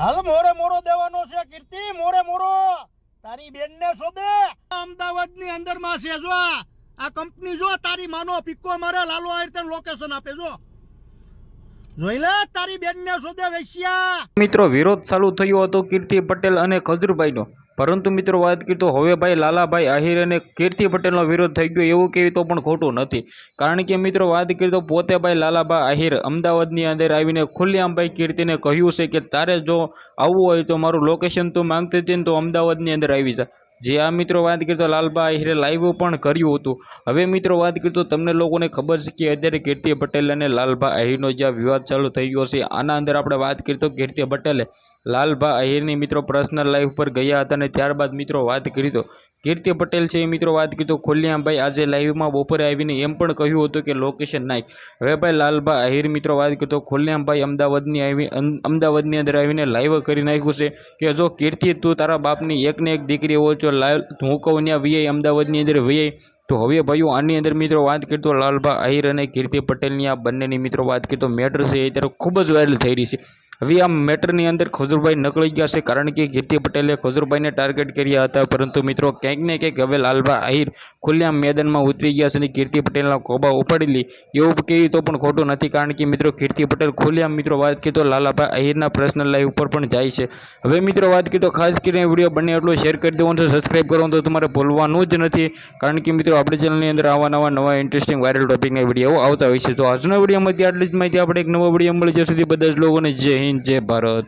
હાલ મોરે મોરો દેવાનો છે, કીર્તિ, મોરે મોરો. તારી બેન ને શોધે. અમદાવાદની અંદરમાં છે જો આ કંપની જો, તારી માનો પિક્કો મારે, લાલો રીતે લોકેશન આપે, જો. જોઈ લે, તારી બેન ને શોધે, વેશ્યા. મિત્રો, વિરોધ ચાલુ થયો હતો, કીર્તિ પટેલ અને ખજૂરભાઈનો. પરંતુ મિત્રો વાત કરી તો હવે ભાઈ લાલાભાઈ આહિર અને કીર્તિ પટેલનો વિરોધ થઈ ગયો એવું કેવી તો પણ ખોટું નથી. કારણ કે મિત્રો વાત કરી તો પોતે ભાઈ લાલાભાઈ આહિર અમદાવાદની અંદર આવીને ખુલ્લેઆમ ભાઈ કીર્તિને કહ્યું છે કે તારે જો આવવું હોય તો મારું લોકેશન તું માંગતી હતી ને તો અમદાવાદની અંદર આવી જા. જે આ મિત્રો વાત કરી તો લાલબા આહિરે લાઈવ પણ કર્યું હતું. હવે મિત્રો વાત કરતો તમને લોકોને ખબર છે કે અત્યારે કીર્તિ પટેલ અને લાલભા અહીરનો જે વિવાદ ચાલુ થઈ ગયો છે, આના અંદર આપણે વાત કરી તો કીર્તિ પટેલે લાલભા અહીરની મિત્રો પર્સનલ લાઈફ પર ગયા હતા અને ત્યારબાદ મિત્રો વાત કરી તો કીર્તિ પટેલ છે એ મિત્રો વાત કીધું ખોલિયામભાઈ આજે લાઈવમાં બપોરે આવીને એમ પણ કહ્યું હતું કે લોકેશન નાખ હવે ભાઈ લાલભા આહિર મિત્રો વાત કીધો, ખોલિયાભાઈ અમદાવાદની આવી અમદાવાદની અંદર આવીને લાઈવ કરી નાખ્યું છે કે જો કીર્તિ તું તારા બાપની એકને એક દીકરી હોય તો લાલ, હું કહું ત્યાં વીઆઈ અમદાવાદની અંદર વીઆઈ તો હવે ભાઈઓ આની અંદર મિત્રો વાત કરતો લાલભા આહિર અને કીર્તિ પટેલની આ બંનેની મિત્રો વાત કરતો મેટર છે, એ અત્યારે ખૂબ જ વાયરલ થઈ રહી છે. હવે આ મેટરની અંદર ખજૂરભાઈ નકળી ગયા છે કારણ કે કીર્તિ પટેલે ખજૂરભાઈને ટાર્ગેટ કર્યા હતા. પરંતુ મિત્રો ક્યાંક ને ક્યાંક હવે લાલભા આહિર ખુલ્લા મેદાનમાં ઉતરી ગયા છે અને કીર્તિ પટેલના કોબા ઉપાડી લી. એવું કેવી તો પણ ખોટું નથી કારણ કે મિત્રો કીર્તિ પટેલ ખુલ્લા મિત્રો વાત કીધો લાલાભાઈ આહિરના પર્સનલ લાઈવ ઉપર પણ જાય છે. હવે મિત્રો વાત કીધો ખાસ કરીને વીડિયો બને એટલો શેર કરી દેવાનો છે સબસ્ક્રાઈબ કરવાનું તો તમારે ભૂલવાનું જ નથી. કારણ કે મિત્રો આપણી ચેનલની અંદર આવા નવા નવા ઇન્ટરેસ્ટિંગ વાયરલ ટોપિકના વીડિયો આવતા હોય છે. તો આજના વિડીયોમાંથી આટલી જ માહિતી. આપણે એક નવો વીડિયો મળી સુધી બધા જ લોકોને જય હિન્દ. જય ભારત